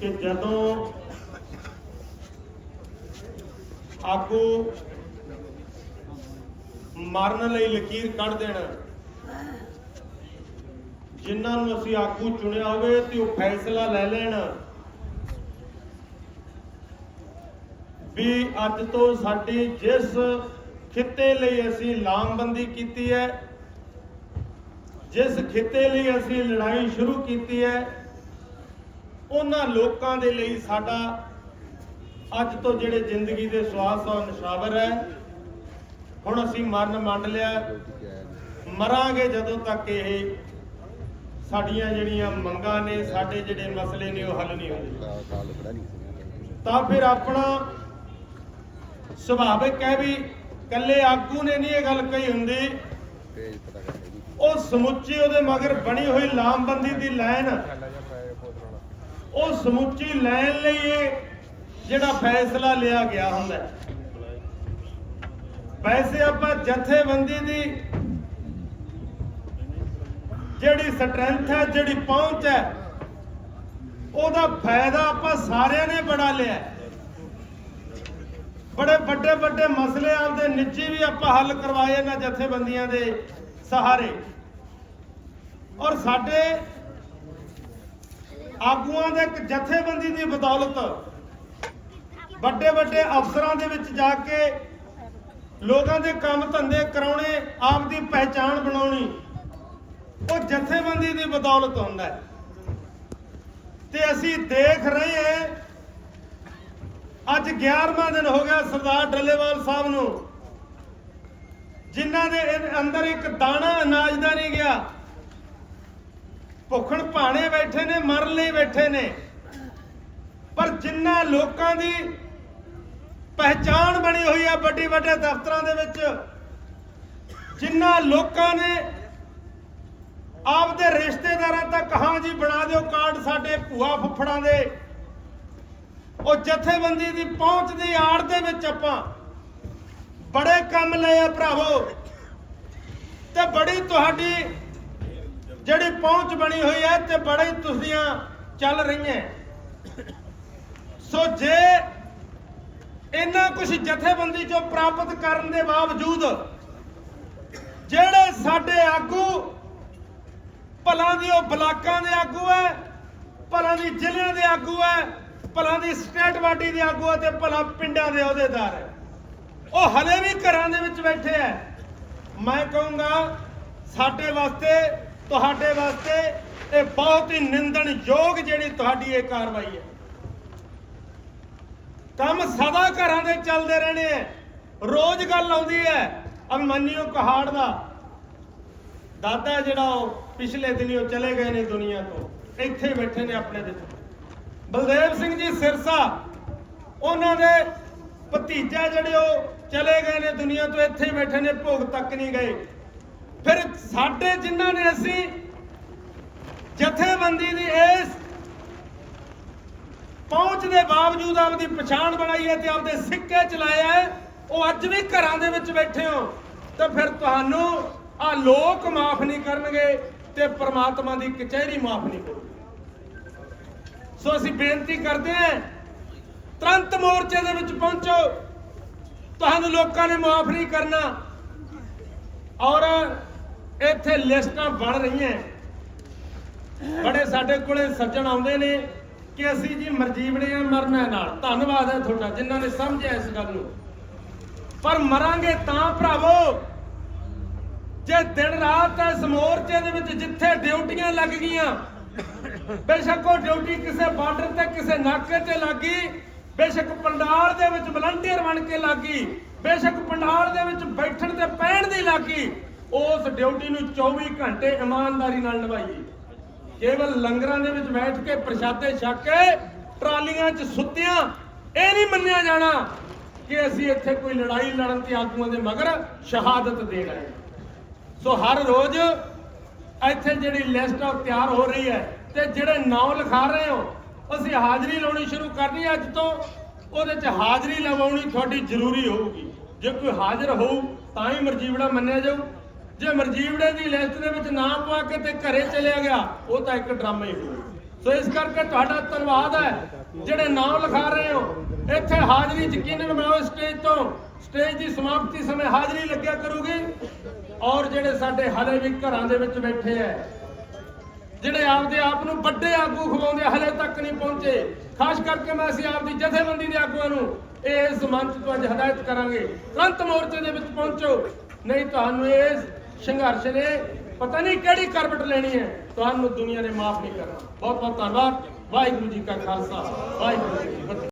ਕਿ ਜਦੋਂ ਆਗੂ ਮਰਨ ਲਈ ਲਕੀਰ ਕੱਢ ਦੇਣ, ਜਿਨ੍ਹਾਂ ਨੂੰ ਅਸੀਂ ਆਗੂ ਚੁਣਿਆ ਹੋਵੇ ਤੇ ਉਹ ਫੈਸਲਾ ਲੈ ਲੈਣ, ਵੀ ਅੱਜ ਤੋਂ ਸਾਡੀ ਜਿਸ ਖਿੱਤੇ ਲਈ ਅਸੀਂ ਲਾਮਬੰਦੀ ਕੀਤੀ ਹੈ, ਜਿਸ ਖਿੱਤੇ ਲਈ ਅਸੀਂ ਲੜਾਈ ਸ਼ੁਰੂ ਕੀਤੀ ਹੈ ਉਹਨਾਂ ਲੋਕਾਂ ਦੇ ਲਈ ਸਾਡਾ ਅੱਜ ਤੋਂ ਜਿਹੜੇ ਜ਼ਿੰਦਗੀ ਦੇ ਸਵਾਸ ਔਰ ਨਿਸ਼ਾਵਰ ਹੈ, ਹੁਣ ਅਸੀਂ ਮਰਨ ਮੰਨ ਲਿਆ। ਮਰਾਂਗੇ ਜਦੋਂ ਤੱਕ ਇਹ ਸਾਡੀਆਂ ਜਿਹੜੀਆਂ ਮੰਗਾਂ ਨੇ, ਸਾਡੇ ਜਿਹੜੇ ਮਸਲੇ ਨੇ, ਉਹ ਹੱਲ ਨਹੀਂ ਹੁੰਦੇ। ਤਾਂ ਫਿਰ ਆਪਣਾ ਸੁਭਾਵਿਕ ਹੈ ਵੀ ਕੱਲੇ ਆਗੂ ਨੇ ਨਹੀਂ ਇਹ ਗੱਲ ਕਹੀ ਹੁੰਦੀ। ਉਹ ਸਮੁੱਚੀ ਉਹਦੇ ਮਗਰ ਬਣੀ ਹੋਈ ਲਾਮਬੰਦੀ ਦੀ ਲਾਈਨ ਉਹ ਸਮੁੱਚੀ ਲੈਣ ਲਈ ਇਹ ਜਿਹੜਾ ਫੈਸਲਾ ਲਿਆ ਗਿਆ ਹੁੰਦਾ ਵੈਸੇ ਆਪਾਂ ਜਥੇਬੰਦੀ ਦੀ ਜਿਹੜੀ ਸਟਰੈਂਥ ਹੈ, ਜਿਹੜੀ ਪਹੁੰਚ ਹੈ, ਉਹਦਾ ਫਾਇਦਾ ਆਪਾਂ ਸਾਰਿਆਂ ਨੇ ਬੜਾ ਲਿਆ ਬੜੇ ਵੱਡੇ ਵੱਡੇ ਮਸਲੇ ਆਪਦੇ ਨਿੱਜੀ ਵੀ ਆਪਾਂ ਹੱਲ ਕਰਵਾਏ ਇਹਨਾਂ ਜਥੇਬੰਦੀਆਂ ਦੇ ਸਹਾਰੇ। ਔਰ ਸਾਡੇ ਆਗੂਆਂ ਦੇ ਇੱਕ ਜਥੇਬੰਦੀ ਦੀ ਬਦੌਲਤ ਵੱਡੇ ਵੱਡੇ ਅਫਸਰਾਂ ਦੇ ਵਿੱਚ ਜਾ ਕੇ ਲੋਕਾਂ ਦੇ ਕੰਮ ਧੰਦੇ ਕਰਾਉਣੇ, ਆਪ ਦੀ ਪਹਿਚਾਣ ਬਣਾਉਣੀ, ਉਹ ਜਥੇਬੰਦੀ ਦੀ ਬਦੌਲਤ ਹੁੰਦਾ ਹੈ। ਤੇ ਅਸੀਂ ਦੇਖ ਰਹੇ ਹਾਂ, ਅੱਜ 11ਵਾਂ ਦਿਨ ਹੋ ਗਿਆ ਸਰਦਾਰ ਡੱਲੇਵਾਲ ਸਾਹਿਬ ਨੂੰ, ਜਿਨ੍ਹਾਂ ਦੇ ਅੰਦਰ ਇੱਕ ਦਾਣਾ ਅਨਾਜ ਦਾ ਨਹੀਂ ਗਿਆ। ਭੁੱਖਣ ਭਾਣੇ ਬੈਠੇ ਨੇ ਮਰਨ ਲਈ ਬੈਠੇ ਨੇ। ਪਰ ਜਿੰਨਾ ਲੋਕਾਂ ਦੀ ਪਹਿਚਾਣ ਬਣੀ ਹੋਈ ਹੈ ਵੱਡੇ ਵੱਡੇ ਦਫ਼ਤਰਾਂ ਦੇ ਵਿੱਚ, ਜਿੰਨਾ ਲੋਕਾਂ ਨੇ ਆਪਦੇ ਰਿਸ਼ਤੇਦਾਰਾਂ ਤੱਕ ਹਾਂ ਜੀ ਬਣਾ ਦਿਓ ਕਾਰਡ ਸਾਡੇ ਭੂਆ ਫੁੱਫੜਾਂ ਦੇ, ਉਹ ਜਥੇਬੰਦੀ ਦੀ ਪਹੁੰਚ ਦੀ ਆੜ ਦੇ ਵਿੱਚ ਆਪਾਂ ਬੜੇ ਕੰਮ ਲਏ ਆ ਭਰਾਵੋ। ਤੇ ਬੜੀ ਤੁਹਾਡੀ ਜਿਹੜੀ ਪਹੁੰਚ ਬਣੀ ਹੋਈ ਹੈ ਤੇ ਬੜੇ ਤੁਸੀਆਂ ਚੱਲ ਰਹੀਆਂ ਸੋ ਜੇ ਇੰਨਾ ਕੁਝ ਜਥੇਬੰਦੀ ਚੋਂ ਪ੍ਰਾਪਤ ਕਰਨ ਦੇ ਬਾਵਜੂਦ ਜਿਹੜੇ ਸਾਡੇ ਆਗੂ, ਭਲਾਂ ਦੀ ਉਹ ਬਲਾਕਾਂ ਦੇ ਆਗੂ ਹੈ, ਭਲਾਂ ਦੀ ਜ਼ਿਲ੍ਹਿਆਂ ਦੇ ਆਗੂ ਹੈ, ਭਲਾਂ ਦੀ ਸਟੇਟ ਬਾਡੀ ਦੇ ਆਗੂ ਹੈ ਤੇ ਭਲਾਂ ਪਿੰਡਾਂ ਦੇ ਅਹੁਦੇਦਾਰ ਹੈ। ਉਹ ਹਲੇ ਵੀ ਘਰਾਂ ਦੇ ਵਿੱਚ ਬੈਠੇ ਹੈ। ਮੈਂ ਕਹੂੰਗਾ, ਸਾਡੇ ਵਾਸਤੇ ਤੁਹਾਡੇ ਵਾਸਤੇ ਇਹ ਬਹੁਤ ਹੀ ਨਿੰਦਣਯੋਗ ਜਿਹੜੀ ਤੁਹਾਡੀ ਇਹ ਕਾਰਵਾਈ ਹੈ। ਕੰਮ ਸਦਾ ਘਰਾਂ ਦੇ ਚੱਲਦੇ ਰਹਿਣੇ ਐ ਰੋਜ਼ ਗੱਲ ਆਉਂਦੀ ਹੈ ਅਭਿਮਨਿਓ ਕਹਾੜ ਦਾ। ਦਾਦਾ ਜਿਹੜਾ ਉਹ ਪਿਛਲੇ ਦਿਨੀ ਉਹ ਚਲੇ ਗਏ ਨੇ ਦੁਨੀਆ ਤੋਂ, ਇੱਥੇ ਬੈਠੇ ਨੇ ਆਪਣੇ ਵਿੱਚ ਬਲਦੇਵ ਸਿੰਘ ਜੀ ਸਿਰਸਾ, ਉਹਨਾਂ ਦੇ ਭਤੀਜਾ ਜਿਹੜੇ ਉਹ ਚਲੇ ਗਏ ਨੇ ਦੁਨੀਆ ਤੋਂ, ਇੱਥੇ ਬੈਠੇ ਨੇ, ਭੋਗ ਤੱਕ ਨਹੀਂ ਗਏ। ਫਿਰ ਸਾਡੇ ਜਿਨ੍ਹਾਂ ਨੇ ਅਸੀਂ ਜਥੇਬੰਦੀ ਦੀ ਇਸ ਪਹੁੰਚ ਦੇ ਬਾਵਜੂਦ ਆਪਦੀ ਪਛਾਣ ਬਣਾਈ ਹੈ ਤੇ ਆਪਦੇ ਸਿੱਕੇ ਚਲਾਏ ਹੈ, ਉਹ ਅੱਜ ਵੀ ਘਰਾਂ ਦੇ ਵਿੱਚ ਬੈਠੇ ਹੋ, ਤੇ ਫਿਰ ਤੁਹਾਨੂੰ ਆ ਲੋਕ ਮਾਫ ਨਹੀਂ ਕਰਨਗੇ ਤੇ ਪ੍ਰਮਾਤਮਾ ਦੀ ਕਚਹਿਰੀ ਮਾਫ ਨਹੀਂ ਕਰੂਗੀ ਸੋ ਅਸੀਂ ਬੇਨਤੀ ਕਰਦੇ ਹਾਂ, ਤੁਰੰਤ ਮੋਰਚੇ ਦੇ ਵਿੱਚ ਪਹੁੰਚੋ। ਤੁਹਾਨੂੰ ਲੋਕਾਂ ਨੇ ਮਾਫ ਨਹੀਂ ਕਰਨਾ। ਔਰ ਇੱਥੇ ਲਿਸਟਾਂ ਬਣ ਰਹੀਆਂ ਬੜੇ ਸਾਡੇ ਕੋਲੇ ਸੱਜਣ ਆਉਂਦੇ ਨੇ ਕਿ ਅਸੀਂ ਜੀ ਮਰਜੀਵੜੇ ਆ ਮਰਨਾ ਨਾਲ। ਧੰਨਵਾਦ ਹੈ ਤੁਹਾਡਾ, ਜਿਨ੍ਹਾਂ ਨੇ ਸਮਝਿਆ ਇਸ ਗੱਲ ਨੂੰ। ਪਰ ਮਰਾਂਗੇ ਤਾਂ ਭਰਾਵੋ, ਜੇ ਦਿਨ ਰਾਤ ਇਸ ਮੋਰਚੇ ਦੇ ਵਿੱਚ ਜਿੱਥੇ ਡਿਊਟੀਆਂ ਲੱਗ ਗਈਆਂ, ਬੇਸ਼ੱਕ ਉਹ ਡਿਊਟੀ ਕਿਸੇ ਬਾਰਡਰ ਤੇ ਕਿਸੇ ਨਾਕੇ ਤੇ ਲੱਗੀ ਬੇਸ਼ੱਕ ਪੰਡਾਲ ਦੇ ਵਿੱਚ ਵਲੰਟੀਅਰ ਬਣ ਕੇ ਲੱਗੀ, ਬੇਸ਼ੱਕ ਪੰਡਾਲ ਦੇ ਵਿੱਚ ਬੈਠਣ ਤੇ ਪੈਣ ਦੀ ਲੱਗੀ, ਉਸ ਡਿਊਟੀ ਨੂੰ 24 ਘੰਟੇ ਇਮਾਨਦਾਰੀ ਨਾਲ ਨਿਭਾਈਏ ਕੇਵਲ ਲੰਗਰਾਂ ਦੇ ਵਿੱਚ ਬੈਠ ਕੇ ਪ੍ਰਸ਼ਾਦੇ ਛਕ ਕੇ ਟਰਾਲੀਆਂ 'ਚ ਸੁੱਤਿਆਂ, ਇਹ ਨਹੀਂ ਮੰਨਿਆ ਜਾਣਾ ਕਿ ਅਸੀਂ ਇੱਥੇ ਕੋਈ ਲੜਾਈ ਲੜਨ ਤੇ ਆਗੂਆਂ ਦੇ ਮਗਰ ਸ਼ਹਾਦਤ ਦੇ ਰਹੇ ਸੋ ਹਰ ਰੋਜ਼ ਇੱਥੇ ਜਿਹੜੀ ਲਿਸਟ ਆ ਉਹ ਤਿਆਰ ਹੋ ਰਹੀ ਹੈ ਤੇ ਜਿਹੜੇ ਨਾਮ ਲਿਖਾ ਰਹੇ ਹੋ ਅਸੀਂ ਹਾਜ਼ਰੀ ਲਾਉਣੀ ਸ਼ੁਰੂ ਕਰਨੀ ਅੱਜ ਤੋਂ, ਉਹਦੇ 'ਚ ਹਾਜ਼ਰੀ ਲਵਾਉਣੀ ਤੁਹਾਡੀ ਜ਼ਰੂਰੀ ਹੋਊਗੀ। ਜੇ ਕੋਈ ਹਾਜ਼ਰ ਹੋਊ, ਤਾਂ ਹੀ ਮਰਜੀਵੜਾ ਮੰਨਿਆ ਜਾਊ। ਜੇ ਮਰਜੀਵੜੇ ਦੀ ਲਿਸਟ ਦੇ ਵਿੱਚ ਨਾਮ ਪਵਾ ਕੇ ਤੇ ਘਰੇ ਚਲਿਆ ਗਿਆ, ਉਹ ਤਾਂ ਇੱਕ ਡਰਾਮਾ ਹੀ ਹੋਊ। ਸੋ ਇਸ ਕਰਕੇ ਤੁਹਾਡਾ ਧੰਨਵਾਦ ਹੈ, ਜਿਹੜੇ ਨਾਮ ਲਿਖਾ ਰਹੇ ਹੋ। ਇੱਥੇ ਹਾਜ਼ਰੀ ਯਕੀਨਨ ਬਣਾਓ ਸਟੇਜ ਤੋਂ। ਸਟੇਜ ਦੀ ਸਮਾਪਤੀ ਸਮੇਂ ਹਾਜ਼ਰੀ ਲੱਗਿਆ ਕਰੂਗੀ। ਔਰ ਜਿਹੜੇ ਸਾਡੇ ਹਲੇ ਵੀ ਘਰਾਂ ਦੇ ਵਿੱਚ ਬੈਠੇ ਐ ਜਿਹੜੇ ਆਪਦੇ ਆਪ ਨੂੰ ਵੱਡੇ ਆਗੂ ਖਵਾਉਂਦੇ ਆ, ਹਲੇ ਤੱਕ ਨਹੀਂ ਪਹੁੰਚੇ। ਖਾਸ ਕਰਕੇ ਮੈਂ ਅਸੀਂ ਆਪਦੀ ਜਥੇਬੰਦੀ ਦੇ ਆਗੂਆਂ ਨੂੰ ਇਸ ਮੰਚ ਤੋਂ ਅੱਜ ਹਦਾਇਤ ਕਰਾਂਗੇ। ਤੁਰੰਤ ਮੋਰਚੇ ਦੇ ਵਿੱਚ ਪਹੁੰਚੋ। ਨਹੀਂ ਤੁਹਾਨੂੰ ਇਸ ਸੰਘਰਸ਼ ਨੇ ਪਤਾ ਨਹੀਂ ਕਿਹੜੀ ਕਰਵਟ ਲੈਣੀ ਹੈ। ਤੁਹਾਨੂੰ ਦੁਨੀਆ ਨੇ ਮਾਫ ਨਹੀਂ ਕਰਨਾ। ਬਹੁਤ ਬਹੁਤ ਧੰਨਵਾਦ। ਵਾਹਿਗੁਰੂ ਜੀ ਕਾ ਖਾਲਸਾ। ਵਾਹਿਗੁਰੂ ਜੀ ਕੀ ਫਤਿਹ।